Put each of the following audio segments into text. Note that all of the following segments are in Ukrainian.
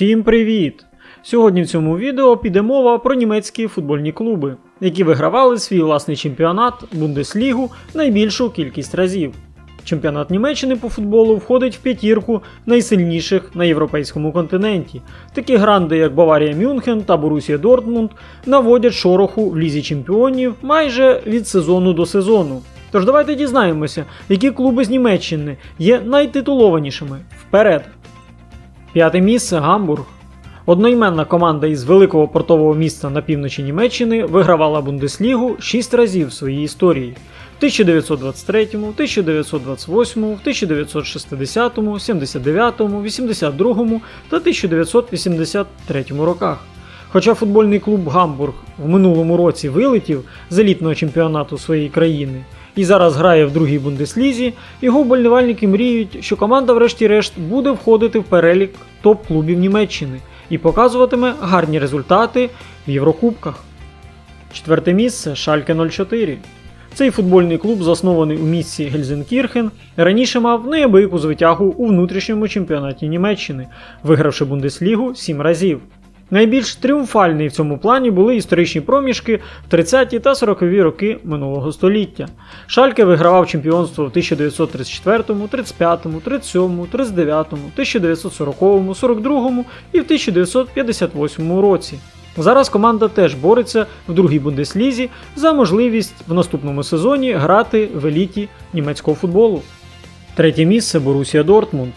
Всім привіт! Сьогодні в цьому відео піде мова про німецькі футбольні клуби, які вигравали свій власний чемпіонат Бундеслігу найбільшу кількість разів. Чемпіонат Німеччини по футболу входить в п'ятірку найсильніших на європейському континенті. Такі гранди, як Баварія Мюнхен та Борусія Дортмунд, наводять шороху в лізі чемпіонів майже від сезону до сезону. Тож давайте дізнаємося, які клуби з Німеччини є найтитулованішими. Вперед! П'яте місце Гамбург. Одноіменна команда із великого портового міста на півночі Німеччини вигравала Бундеслігу 6 разів в своїй історії. В 1923, 1928, 1960, 79, 82 та 1983 роках. Хоча футбольний клуб Гамбург в минулому році вилетів з елітного чемпіонату своєї країни і зараз грає в другій бундеслізі, його вболівальники мріють, що команда, врешті-решт, буде входити в перелік топ-клубів Німеччини і показуватиме гарні результати в Єврокубках. Четверте місце Шальке 04. Цей футбольний клуб, заснований у місті Гельзенкірхен, раніше мав неабияку звитягу у внутрішньому чемпіонаті Німеччини, вигравши Бундеслігу 7 разів. Найбільш тріумфальні в цьому плані були історичні проміжки в 30-ті та 40-ві роки минулого століття. Шальке вигравав чемпіонство в 1934, 35, 37, 39, 1940, 42 і в 1958 році. Зараз команда теж бореться в другій бундеслізі за можливість в наступному сезоні грати в еліті німецького футболу. Третє місце Борусія Дортмунд.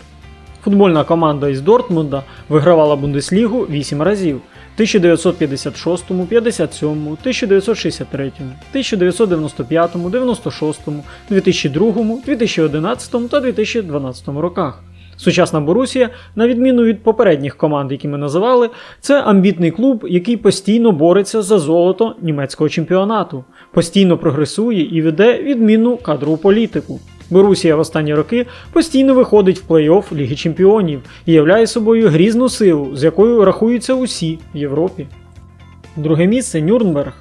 Футбольна команда із Дортмунда вигравала Бундеслігу 8 разів. 1956, 57, 1963, 1995, 96, 2002, 2011 та 2012 роках. Сучасна Борусія, на відміну від попередніх команд, які ми називали, це амбітний клуб, який постійно бореться за золото німецького чемпіонату, постійно прогресує і веде відмінну кадрову політику. Борусія в останні роки постійно виходить в плей-офф Ліги Чемпіонів і являє собою грізну силу, з якою рахуються усі в Європі. Друге місце Нюрнберг.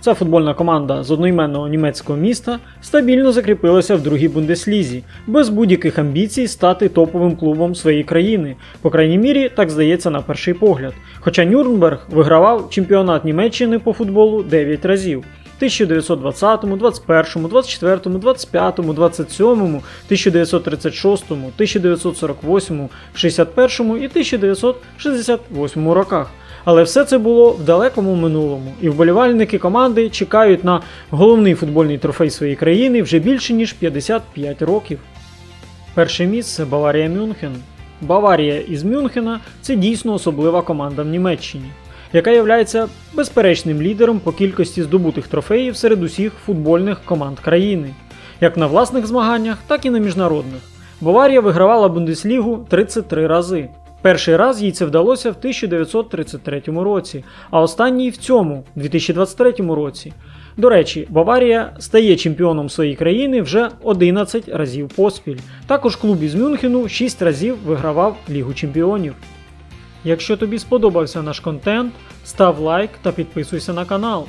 Ця футбольна команда з одноіменного німецького міста стабільно закріпилася в другій бундеслізі, без будь-яких амбіцій стати топовим клубом своєї країни, по крайній мірі, так здається на перший погляд. Хоча Нюрнберг вигравав чемпіонат Німеччини по футболу 9 разів. 1920, 21, 24, 25, 27, 1936, 1948, 61 і 1968 роках. Але все це було в далекому минулому, і вболівальники команди чекають на головний футбольний трофей своєї країни вже більше ніж 55 років. Перше місце Баварія Мюнхен. Баварія із Мюнхена це дійсно особлива команда в Німеччині, яка є безперечним лідером по кількості здобутих трофеїв серед усіх футбольних команд країни, як на власних змаганнях, так і на міжнародних. Баварія вигравала Бундеслігу 33 рази. Перший раз їй це вдалося в 1933 році, а останній в цьому, 2023 році. До речі, Баварія стає чемпіоном своєї країни вже 11 разів поспіль. Також клуб із Мюнхену 6 разів вигравав Лігу Чемпіонів. Якщо тобі сподобався наш контент, став лайк та підписуйся на канал.